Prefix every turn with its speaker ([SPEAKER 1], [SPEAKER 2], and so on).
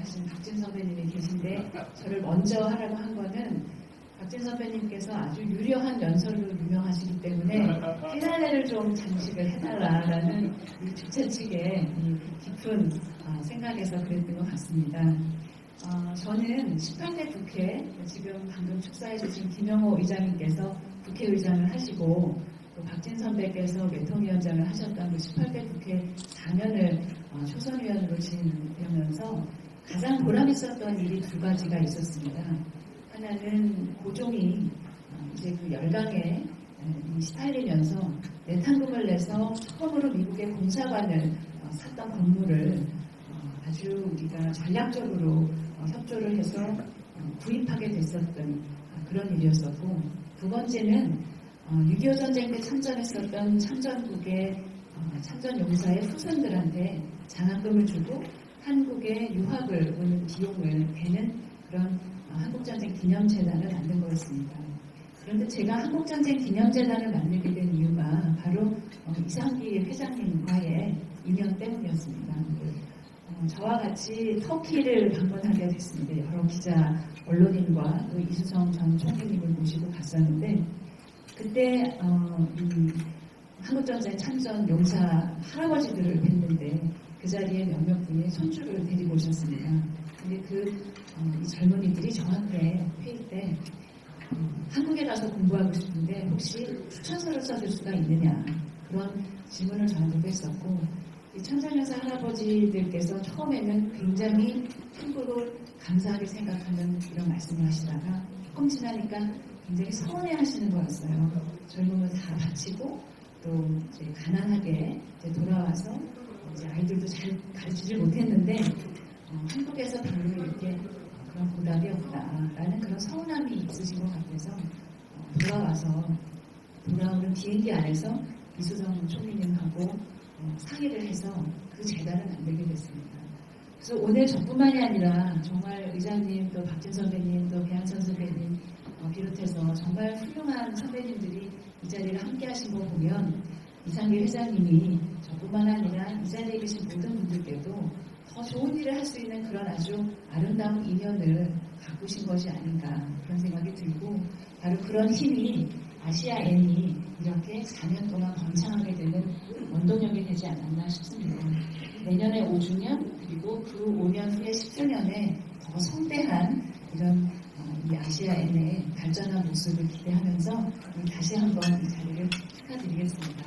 [SPEAKER 1] 하신 박진 선배님이 계신데 저를 먼저 하라고 한 거는 박진 선배님께서 아주 유려한 연설로 유명하시기 때문에 피날레를 좀 장식을 해달라라는 이 주최 측의 이 깊은 어, 생각에서 그랬던 것 같습니다. 어, 저는 18대 국회 지금 방금 축사해 주신 김영호 의장님께서 국회의장을 하시고 또 박진 선배께서 외통위원장을 하셨던 그 18대 국회 4년을 어, 초선위원으로 지내면서 가장 보람 있었던 일이 두 가지가 있었습니다. 하나는 고종이 어, 이제 그 열강에 시달리면서 내탕금을 내서 처음으로 미국의 공사관을 어, 샀던 건물을 어, 아주 우리가 전략적으로 어, 협조를 해서 어, 구입하게 됐었던 어, 그런 일이었었고 두 번째는 어, 6.25 전쟁 때 참전했었던 참전국의 어, 참전 용사의 후손들한테 장학금을 주고 한국에 유학을 오는 비용을 되는 그런 어, 한국전쟁 기념재단을 만든 거였습니다. 그런데 제가 한국전쟁 기념재단을 만들게 된 이유가 바로 어, 이상기 회장님과의 인연 때문이었습니다. 어, 저와 같이 터키를 방문하게 됐습니다. 여러 기자, 언론인과 또 이수성 전 총리님을 모시고 갔었는데 그때 어, 이 한국전쟁 참전 용사 할아버지들을 뵀는데 그 자리에 몇몇 분이 손주를 데리고 오셨습니다. 근데 그 어, 이 젊은이들이 저한테 회의 때 어, 한국에 가서 공부하고 싶은데 혹시 추천서를 써줄 수가 있느냐 그런 질문을 저한테 했었고 이 천상여사 할아버지들께서 처음에는 굉장히 한국을 감사하게 생각하는 이런 말씀을 하시다가 조금 지나니까 굉장히 서운해 하시는 거였어요. 젊음을 다 바치고 또 이제 가난하게 이제 돌아와서 아이들도 잘 가르치질 못했는데 어, 한국에서 별로 이렇게 그런 보답이 없다라는 그런 서운함이 있으신 것 같아서 어, 돌아와서 돌아오는 비행기 안에서 이수정 총리님하고 어, 상의를 해서 그 재단을 만들게 됐습니다. 그래서 오늘 저뿐만이 아니라 정말 의장님, 또 박진 선배님, 또 배한선 선배님 어, 비롯해서 정말 훌륭한 선배님들이 이 자리를 함께 하신 거 보면 이상기 회장님이 저뿐만 아니라 이 자리에 계신 모든 분들께도 더 좋은 일을 할 수 있는 그런 아주 아름다운 인연을 가꾸신 것이 아닌가 그런 생각이 들고 바로 그런 힘이 아시아 N이 이렇게 4년 동안 번창하게 되는 원동력이 되지 않았나 싶습니다. 내년에 5주년 그리고 그 5년 후에 10주년에 더 성대한 이런 어, 이 아시아 N의 발전한 모습을 기대하면서 다시 한번 이 자리를 축하드리겠습니다.